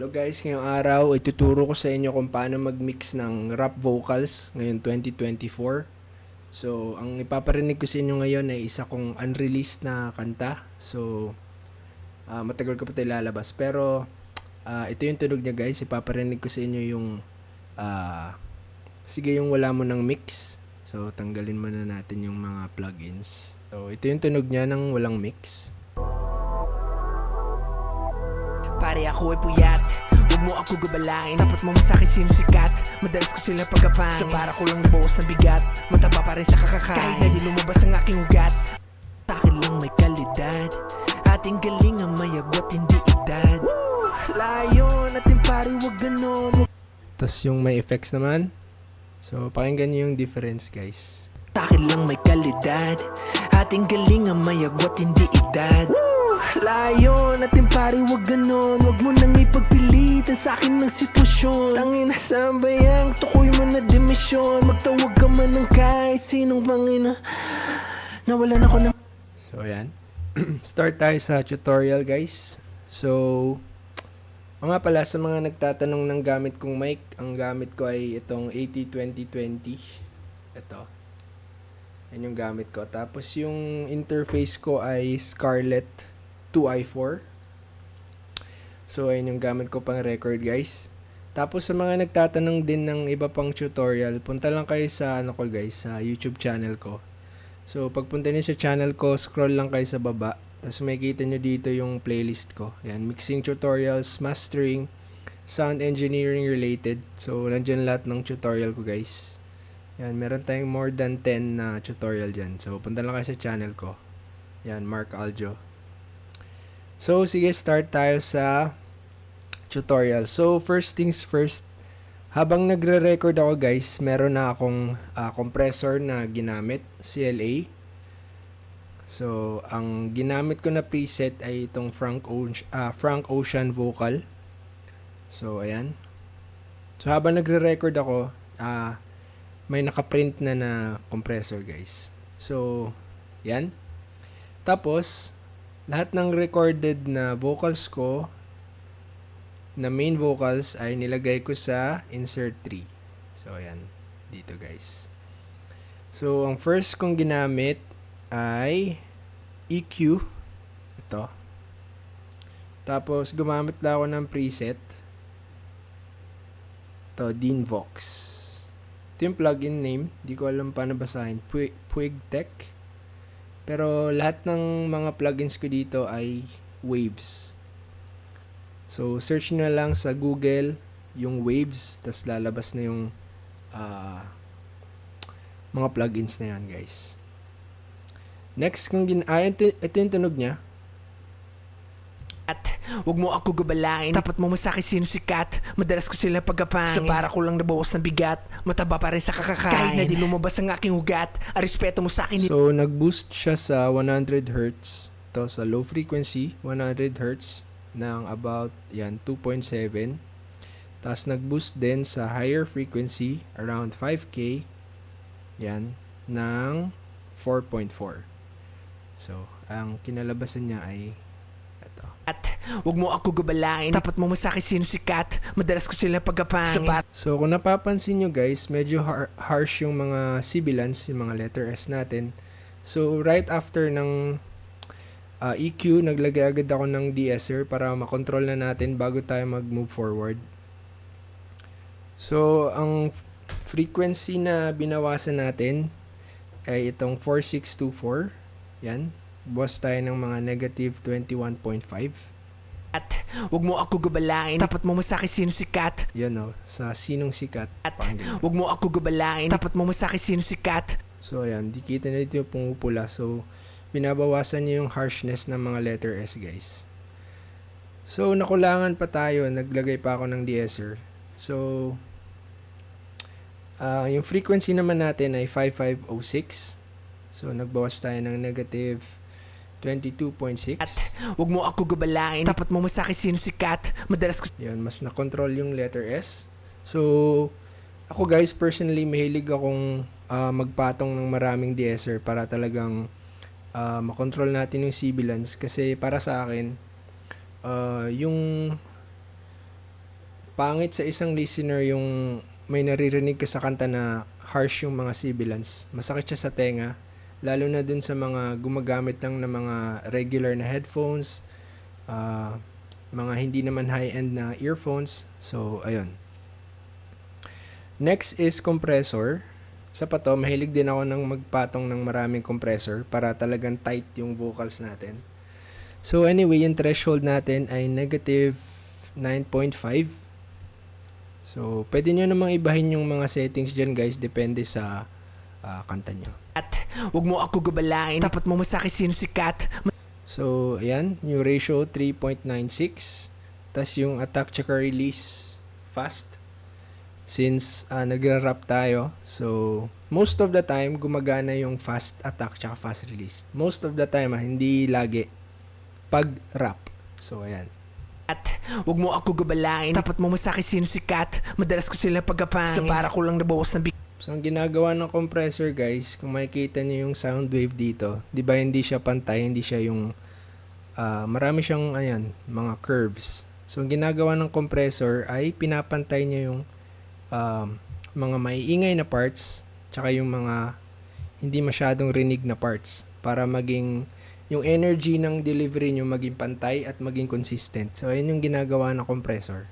Hello guys, ngayong araw ituturo ko sa inyo kung paano mag-mix ng rap vocals ngayon 2024. So, ang ipaparinig ko sa inyo ngayon ay isa kong unreleased na kanta. So, ah, matagal ko pa ito ilalabas. Pero, ah, ito yung tunog niya guys. Ipaparinig ko sa inyo yung, ah, sige yung wala mo ng mix. So, tanggalin muna natin yung mga plugins. So, ito yung tunog niya ng walang mix. Pare ako ay puyat. Huwag mo ako gabalain Dapat mo masakit sino sikat. Madalas ko sila pagkapangin Sa para ko lang nabawas ng bigat Mataba pa rin sa kakakain Kahit na di lumabas ang aking ugat Takin lang may kalidad. Ating galing ang may agwat hindi edad. Layo natin pare wag ganon Tapos yung may effects naman. So, pakinggan nyo yung difference guys. Takin lang may kalidad. Ating galing ang may agwat hindi edad Layo natin pare wag ganon Wag mo nang ipagpilitan sa akin ng sitwasyon Tangina sa bayang tukoy mo na demisyon Magtawag ka man ng kahit sinong pangina Nawalan ako ng So, ayan. Start tayo sa tutorial, guys. So, o nga pala, sa mga nagtatanong ng gamit kong mic, ang gamit ko ay itong AT2020. Ito. Yan yung gamit ko. Tapos, yung interface ko ay Scarlett 2i4. So, ayun yung gamit ko pang record, guys. Tapos, sa mga nagtatanong din ng iba pang tutorial, punta lang kayo sa, ano ko, guys, sa YouTube channel ko. So, pagpunta niyo sa channel ko, scroll lang kayo sa baba. Tapos makikita niyo dito yung playlist ko. Yan, mixing tutorials, mastering, sound engineering related. So, nandyan lahat ng tutorial ko, guys. Yan, meron tayong more than 10 na tutorial dyan. So, punta lang kayo sa channel ko. Yan, Mark Aljo. So, sige, start tayo sa tutorial. So, first things first, habang nagre-record ako guys, meron na akong ah, compressor na ginamit, CLA. So, ang ginamit ko na preset ay itong Frank, Ocean, Frank Ocean Vocal. So, ayan. So, habang nagre-record ako, ah, may nakaprint na na compressor guys. So, yan. Tapos, lahat ng recorded na vocals ko, na main vocals ay nilagay ko sa insert 3. So, ayan. Dito, guys. So, ang first kong ginamit ay EQ. Ito. Tapos, gumamit lang ako ng preset. Ito, Deanvox. Ito yung plugin name. Di ko alam paano basahin. Pui- Puigtech. Pero, lahat ng mga plugins ko dito ay waves. So, search nyo na lang sa Google yung waves, tas lalabas na yung ah, mga plugins na yan, guys. Next, kung gin... Ah, ito, ito yung tunog niya. At Huwag mo ako gabalain Dapat mo masakit sino sikat Madalas ko sila pagkapangin Sa para ko lang nabawas ng bigat Mataba pa rin sa kakakain Kahit na di lumabas ang aking ugat Ang respeto mo sa akin So, nag-boost siya sa 100 Hz. Ito, sa low frequency, 100 Hz ng about, yan, 2.7. Tapos, nag-boost din sa higher frequency, around 5K, yan, ng 4.4. So, ang kinalabasan niya ay. At Huwag mo ako gabalain Dapat mo masakit sino sikat Madalas ko sila pagkapangin Sa para So, kung napapansin nyo guys, medyo har- harsh yung mga sibilants, yung mga letter S natin. So, right after ng uh, EQ, naglagay agad ako ng de-esser para makontrol na natin bago tayo mag-move forward. So, ang frequency na binawasan natin ay itong 4624. Yan. Bawas tayo ng mga negative 21.5. At Huwag mo ako gabalain Dapat mo masakit sino sikat Yan o, sa sinong sikat. At. Huwag mo ako gabalain Dapat mo masakit sino sikat So, ayan. Di kita na dito yung pumupula. So, binabawasan niyo yung harshness ng mga letter S, guys. So, nakulangan pa tayo. Naglagay pa ako ng de-esser. So, ah yung frequency naman natin ay 5506. So, nagbawas tayo ng negative 22.6. At Huwag mo ako gabalain Dapat mo masakit sino sikat Madalas ko Yun, mas na-control yung letter S. So, ako guys, personally, mahilig akong ah, magpatong ng maraming de-esser para talagang ah, makontrol natin yung sibilance. Kasi para sa akin, ah, yung pangit sa isang listener yung may naririnig ka sa kanta na harsh yung mga sibilants. Masakit siya sa tenga. Lalo na dun sa mga gumagamit lang ng mga regular na headphones, ah, mga hindi naman high-end na earphones. So, ayun. Next is compressor. Sa pa to, mahilig din ako ng magpatong ng maraming compressor para talagang tight yung vocals natin. So anyway, yung threshold natin ay negative 9.5. So, pwede nyo namang ibahin yung mga settings dyan guys, depende sa ah, kanta nyo. At Huwag mo ako gabalain Dapat mo masakit sino sikat So, ayan, yung ratio 3.96. Tapos yung attack tsaka release fast. Since uh, nagra-rap tayo, so most of the time gumagana yung fast attack tsaka fast release. Most of the time, ah, hindi lagi. Pag rap. So, ayan. At Huwag mo ako gabalain Dapat mo masakit sino sikat Madalas ko sila pagkapangin Sa para ko lang nabawas ng bigat So, ang ginagawa ng compressor, guys, kung makikita niyo yung sound wave dito, di ba hindi siya pantay, hindi siya yung, ah, marami siyang, ayan, mga curves. So, ang ginagawa ng compressor ay pinapantay niya yung um, mga maiingay na parts, tsaka yung mga hindi masyadong rinig na parts, para maging, yung energy ng delivery nyo maging pantay at maging consistent. So, ayun yung ginagawa ng compressor.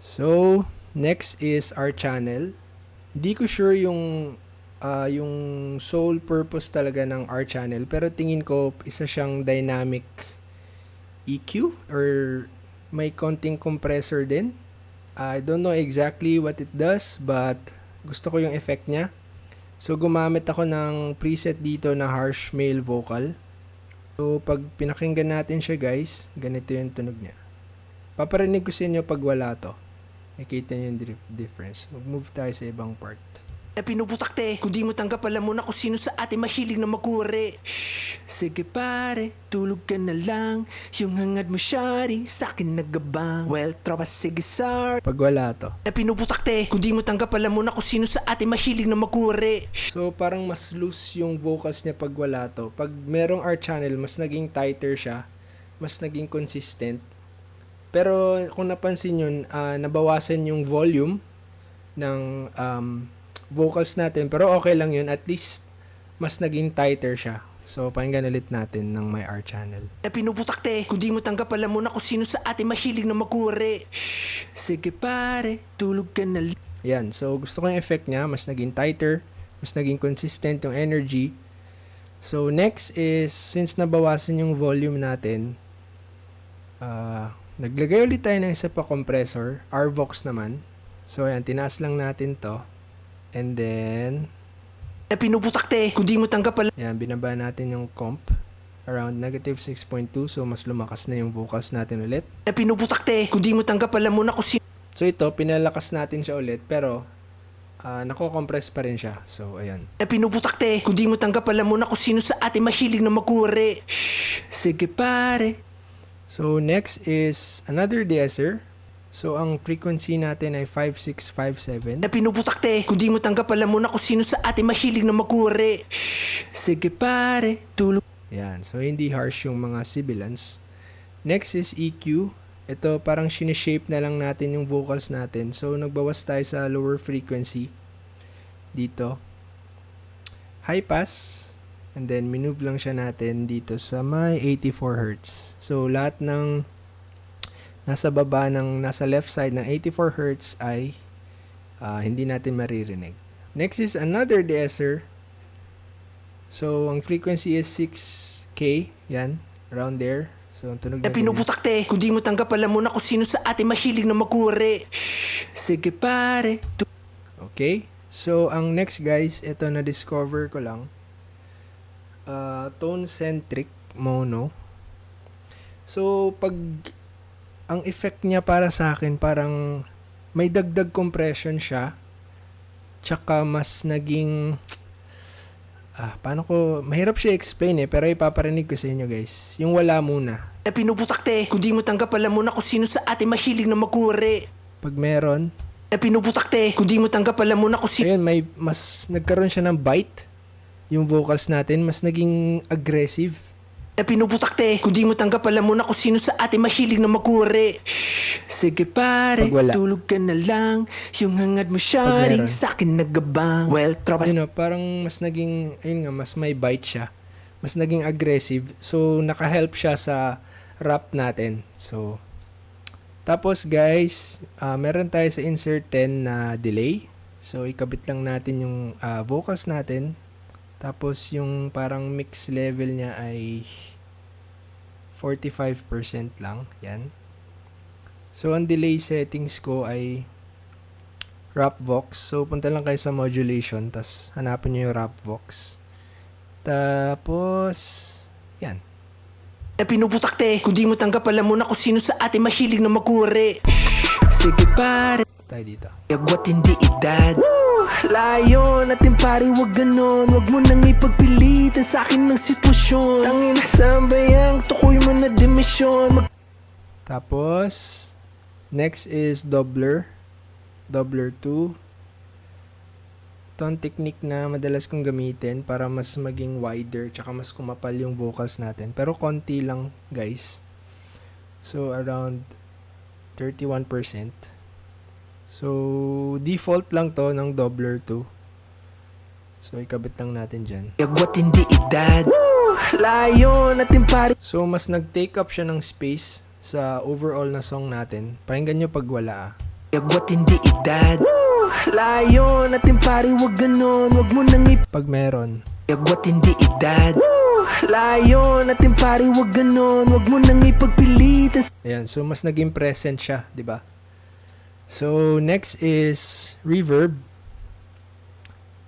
So, next is our channel. Di ko sure yung ah, yung sole purpose talaga ng R channel pero tingin ko isa siyang dynamic EQ or may konting compressor din. I don't know exactly what it does but gusto ko yung effect niya. So gumamit ako ng preset dito na harsh male vocal. So pag pinakinggan natin siya guys, ganito yung tunog niya. Paparinig ko sa inyo pag wala to. Makita niyo yung dif- difference. Mag-move tayo sa ibang part. na pinuputakte Kung di mo tanggap alam mo na kung sino sa atin mahilig na magkure Shh, sige pare, tulog ka na lang Yung hangad mo syari, sa akin nagabang Well, tropa sige sir Pag wala to. Na pinuputakte Kung di mo tanggap alam mo na kung sino sa atin mahilig na magkure So parang mas loose yung vocals niya pag wala to. Pag merong R channel, mas naging tighter siya. Mas naging consistent. Pero kung napansin yun, ah, nabawasan yung volume ng um, vocals natin. Pero okay lang yun. At least mas naging tighter siya. So pakinggan ulit natin ng my R channel. Na pinuputakte Kung di mo tanggap alam mo na kung sino sa atin mahilig na magkure Shh, sige pare, tulog ka na Yan. So, gusto ko yung effect niya. Mas naging tighter. Mas naging consistent yung energy. So, next is, since nabawasan yung volume natin, ah naglagay ulit tayo ng isa pa compressor. RVOX naman. So, ayan. Tinaas lang natin to. And then, Na pinuputakte Kung di mo tanggap alam ayan, binaba natin yung comp. Around negative 6.2. So, mas lumakas na yung vocals natin ulit. Na pinuputakte Kung di mo tanggap alam mo na kung sino So, ito, pinalakas natin siya ulit. Pero, ah nako-compress pa rin siya. So, ayan. na pinuputakte Kung di mo tanggap alam mo na kung sino sa atin mahilig na magkure Shh, sige pare So, next is another deesser. So, ang frequency natin ay 5657. Na pinuputakte Kung di mo tanggap alam mo na kung sino sa atin mahilig na magkure Shh, sige pare Tulog Yan. So, hindi harsh yung mga sibilants. Next is EQ. Ito, parang sineshape na lang natin yung vocals natin. So, nagbawas tayo sa lower frequency. Dito. High pass. And then, minove lang siya natin dito sa may 84 Hz. So, lahat ng nasa baba ng nasa left side ng 84 Hz ay ah, hindi natin maririnig. Next is another deesser. So, ang frequency is 6K. Yan. Around there. So, ang tunog Na na ganyan. pinuputakte Kung di mo tanggap alam mo na kung sino sa atin mahilig na magkure Shh, sige pare Okay. So, ang next guys, ito na-discover ko lang. Uh, tone-centric mono. So, pag ang effect niya para sa akin, parang may dagdag compression siya. Tsaka mas naging... Ah, paano ko... Mahirap siya explain eh, pero ipaparinig ko sa inyo guys. Yung wala muna. Na pinuputakte Kung di mo tanggap alam mo na kung sino sa atin mahilig na magkure Pag meron, Na pinuputakte Kung di mo tanggap alam mo na kung sino Ayun, may mas nagkaroon siya ng bite. Yung vocals natin, mas naging aggressive. Na na pinuputakte Kung di mo tanggap alam mo na kung sino sa atin mahilig na magkuri Shh, sige pare, Pag wala. tulog ka na lang Yung hangad mo sharing sa akin nagabang Well, tropa you know, parang mas naging, ayun nga, mas may bite siya. Mas naging aggressive. So, naka-help siya sa rap natin. So, tapos guys, ah, meron tayo sa insert 10 na delay. So, ikabit lang natin yung ah, vocals natin. Tapos, yung parang mix level niya ay 45% lang. Yan. So, ang delay settings ko ay Rap Vox. So, punta lang kayo sa modulation, tas hanapin nyo yung Rap Vox. Tapos, yan. na pinuputakte Kung di mo tanggap alam mo na kung sino sa atin mahilig na magkuri Sige pare, Tayo dito. Yagwat hindi edad Layo natin pare wag ganon Wag mo nang ipagpilitan sa akin ng sitwasyon Tangin na sambayang tukoy mo na demisyon Mag Tapos, next is doubler. Doubler 2. Ito ang technique na madalas kong gamitin para mas maging wider tsaka mas kumapal yung vocals natin. Pero konti lang, guys. So, around 31%. So, default lang to ng doubler 2. So, ikabit lang natin dyan. Yagwat hindi edad Layo natin pare So, mas nag-take up siya ng space sa overall na song natin. Pakinggan nyo pag wala ah. Yagwat hindi edad Layo natin pare wag ganon Wag mo nang Pag meron. ipagwat hindi edad Layo natin pare wag ganon Wag mo nang ipagpilitan Ayan, so mas naging present siya, di ba? So, next is reverb.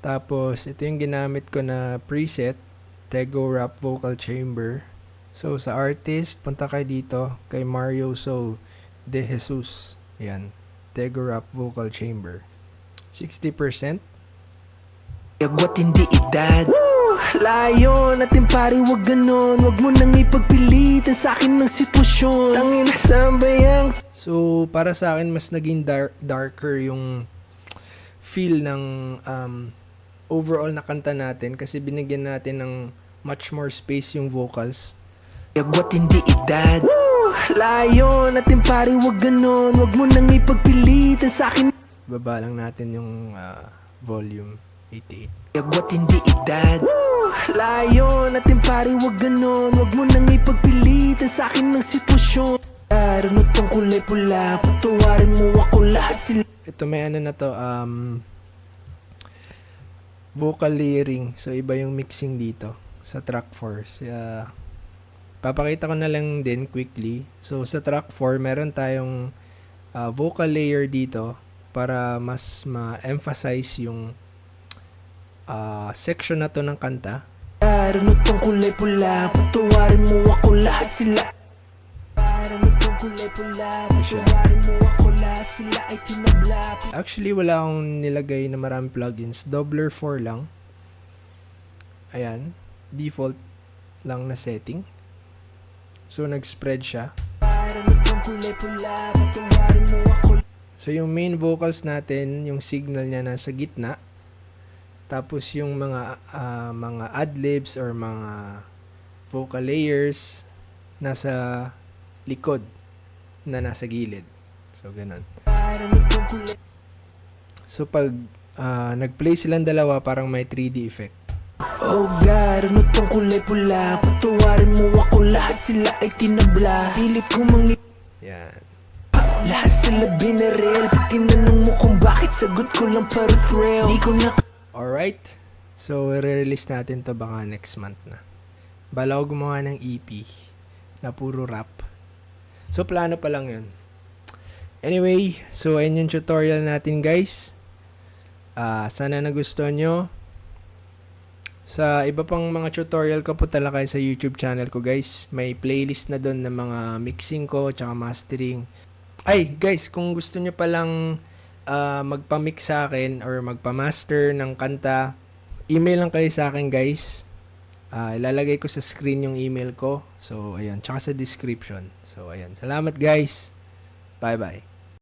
Tapos, ito yung ginamit ko na preset, Tego Rap Vocal Chamber. So, sa artist, punta kayo dito kay Mario So De Jesus. Ayan, Tego Rap Vocal Chamber. 60%. Yagwat hindi edad Layo natin pare wag ganon Wag mo nang ipagpilitan sa akin ng sitwasyon Tangin na sambayang So, para sa akin, mas naging dar- darker yung feel ng um, overall na kanta natin kasi binigyan natin ng much more space yung vocals. Yagwat hindi edad? Layo natin pare wag ganon. Wag mo nang ipagpilitan sa akin. Baba lang natin yung ah, volume 88. Yagwat hindi edad Layo natin pare wag ganon Wag mo nang ipagpilitan sa akin ng sitwasyon Arunot ang kulay pula Patawarin mo ako lahat sila Ito may ano na to, um, vocal layering. So, iba yung mixing dito sa track 4. Sa, papakita ko na lang din quickly. So, sa track 4, meron tayong ah, vocal layer dito para mas ma-emphasize yung ah, section na to ng kanta. Arunot ang kulay pula Patawarin mo ako lahat sila Arunot ang kulay pula Patawarin mo ako lahat sila ay tinabla Actually, wala akong nilagay na maraming plugins. Doubler 4 lang. Ayan. Default lang na setting. So, nag-spread siya. So, yung main vocals natin, yung signal niya nasa gitna. Tapos, yung mga ah, mga adlibs or mga vocal layers nasa likod na nasa gilid. So, ganun. So, pag ah, nag-play silang dalawa, parang may 3D effect. Oh God, ano tong kulay pula Patawarin mo ako lahat sila ay tinabla Pilit ko mangi Yan. Lahat sila binarel Pag tinanong mo kung bakit Sagot ko lang para thrill Di ko na Alright. So, i-release natin to baka next month na. Bala ko gumawa ng EP na puro rap. So, plano pa lang yun. Anyway, so ayun yung tutorial natin guys. Ah, sana nagustuhan nyo. Sa iba pang mga tutorial ko, punta lang kayo sa YouTube channel ko guys. May playlist na doon ng mga mixing ko, tsaka mastering. Ay, guys, kung gusto nyo palang ah, magpa-mix sa akin or magpa-master ng kanta, email lang kayo sa akin guys. Ah, ilalagay ko sa screen yung email ko. So, ayun. Tsaka sa description. So, ayun. Salamat guys. Bye-bye.